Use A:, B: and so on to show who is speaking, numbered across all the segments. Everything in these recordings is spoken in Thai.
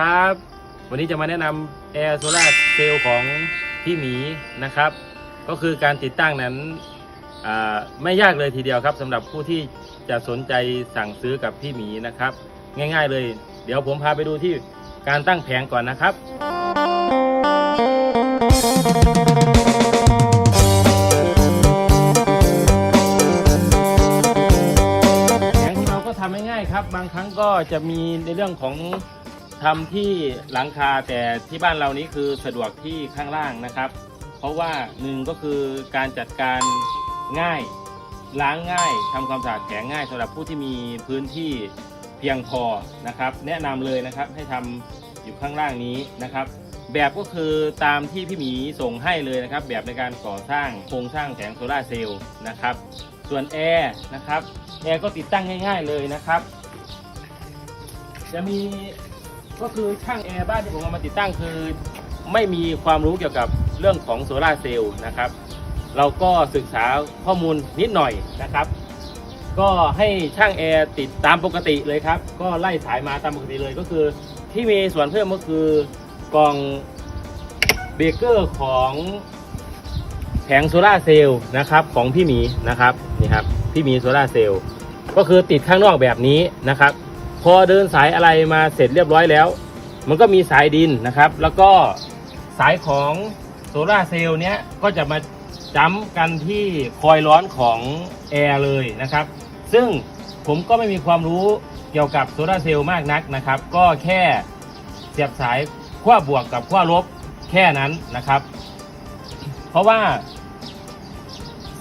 A: ครับ วันนี้จะมาแนะนำแอร์โซลาเซลล์ของพี่หมีนะครับ ก็คือการติดตั้งนั้นไม่ยากเลยทีเดียวครับสำหรับผู้ที่จะสนใจสั่งซื้อกับพี่หมีนะครับ ง่ายๆเลย เดี๋ยวผมพาไปดูที่การตั้งแผงก่อนนะครับ แผงที่เราก็ทำง่ายๆครับ บางครั้งก็จะมีในเรื่องของ ทำที่หลังคาแต่ที่บ้านเรานี้คือสะดวกที่ข้างล่างนะครับ เพราะว่าหนึ่งก็คือการจัดการง่าย ล้างง่ายทำความสะอาดแผงง่ายสำหรับผู้ที่มีพื้นที่เพียงพอนะครับ แนะนำเลยนะครับให้ทำอยู่ข้างล่างนี้นะครับ แบบก็คือตามที่พี่หมีส่งให้เลยนะครับ แบบในการก่อสร้างโครงสร้างแผงโซลาเซลล์นะครับ ส่วนแอร์นะครับแอร์ก็ติดตั้งง่าย ๆเลยนะครับ จะมี ก็คือช่างแอร์บ้านที่ผมเอามาติดตั้งคือ ไม่มีความรู้เกี่ยวกับเรื่องของโซลาเซลล์นะครับ เราก็ศึกษาข้อมูลนิดหน่อยนะครับ ก็ให้ช่างแอร์ติดตามปกติเลยครับ ก็ไล่สายมาตามปกติเลยก็คือ ที่มีส่วนเพิ่มก็คือกล่องเบเกอร์ของแผงโซลาเซลล์นะครับของพี่หมีนะครับนี่ครับพี่หมีโซลาเซลล์ก็คือติดข้างนอกแบบนี้นะครับ พอเดินสายอะไรมาเสร็จเรียบร้อยแล้ว มันก็มีสายดินนะครับ แล้วก็สายของโซลาเซลล์เนี้ยก็จะมาจ้ำกันที่คอยล์ร้อนของแอร์เลยนะครับ ซึ่งผมก็ไม่มีความรู้เกี่ยวกับโซลาเซลล์มากนักนะครับ ก็แค่เสียบสายขั้วบวกกับขั้วลบแค่นั้นนะครับ เพราะว่า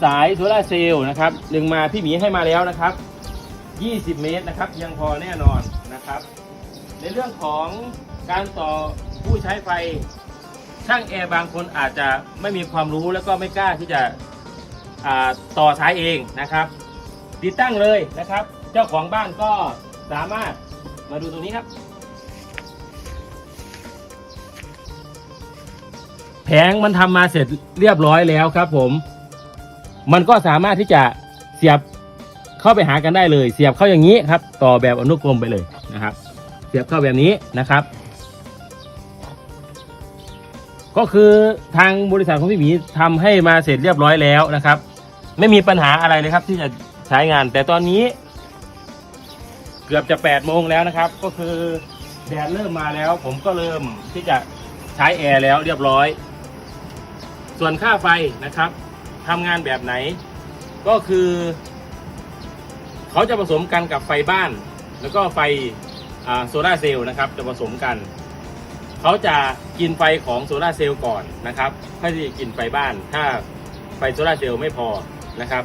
A: สายโซลาเซลล์นะครับดึงมาพี่หมีให้มาแล้วนะครับ 20 เมตรนะครับ ยังพอแน่นอนนะครับ ในเรื่องของการต่อผู้ใช้ไฟช่างแอร์บางคนอาจจะไม่มีความรู้แล้วก็ไม่กล้าที่จะต่อสายเองนะครับ ติดตั้งเลยนะครับ เจ้าของบ้านก็สามารถมาดูตรงนี้ครับ แผงมันทำมาเสร็จเรียบร้อยแล้วครับผม มันก็สามารถที่จะเสียบ เข้าไปหากันได้เลย เสียบเข้าอย่างนี้ครับ ต่อแบบอนุกรมไปเลยนะครับ เสียบเข้าแบบนี้นะครับ ก็คือทางบริษัทของพี่หมีทำให้มาเสร็จเรียบร้อยแล้วนะครับ ไม่มีปัญหาอะไรเลยครับที่จะใช้งาน แต่ตอนนี้ เกือบจะ8ปดโมงแล้วนะครับ ก็คือแดดเริ่มมาแล้ว ผมก็เริ่มที่จะใช้แอร์แล้วเรียบร้อย ส่วนค่าไฟนะครับทำงานแบบไหน ก็คือ เขาจะผสมกันกับไฟบ้าน แล้วก็ไฟโซลาเซลล์นะครับจะผสมกันเขาจะกินไฟของโซลาเซลล์ก่อนนะครับเพื่อที่จะกินไฟบ้าน ถ้าไฟโซลาเซลล์ไม่พอนะครับ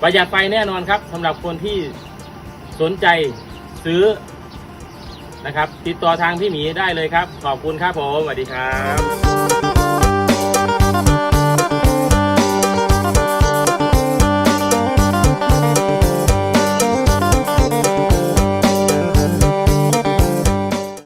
A: ประหยัดไฟแน่นอนครับสำหรับคนที่สนใจซื้อนะครับ ติดต่อทางพี่หมีได้เลยครับ ขอบคุณครับผมสวัสดีครับ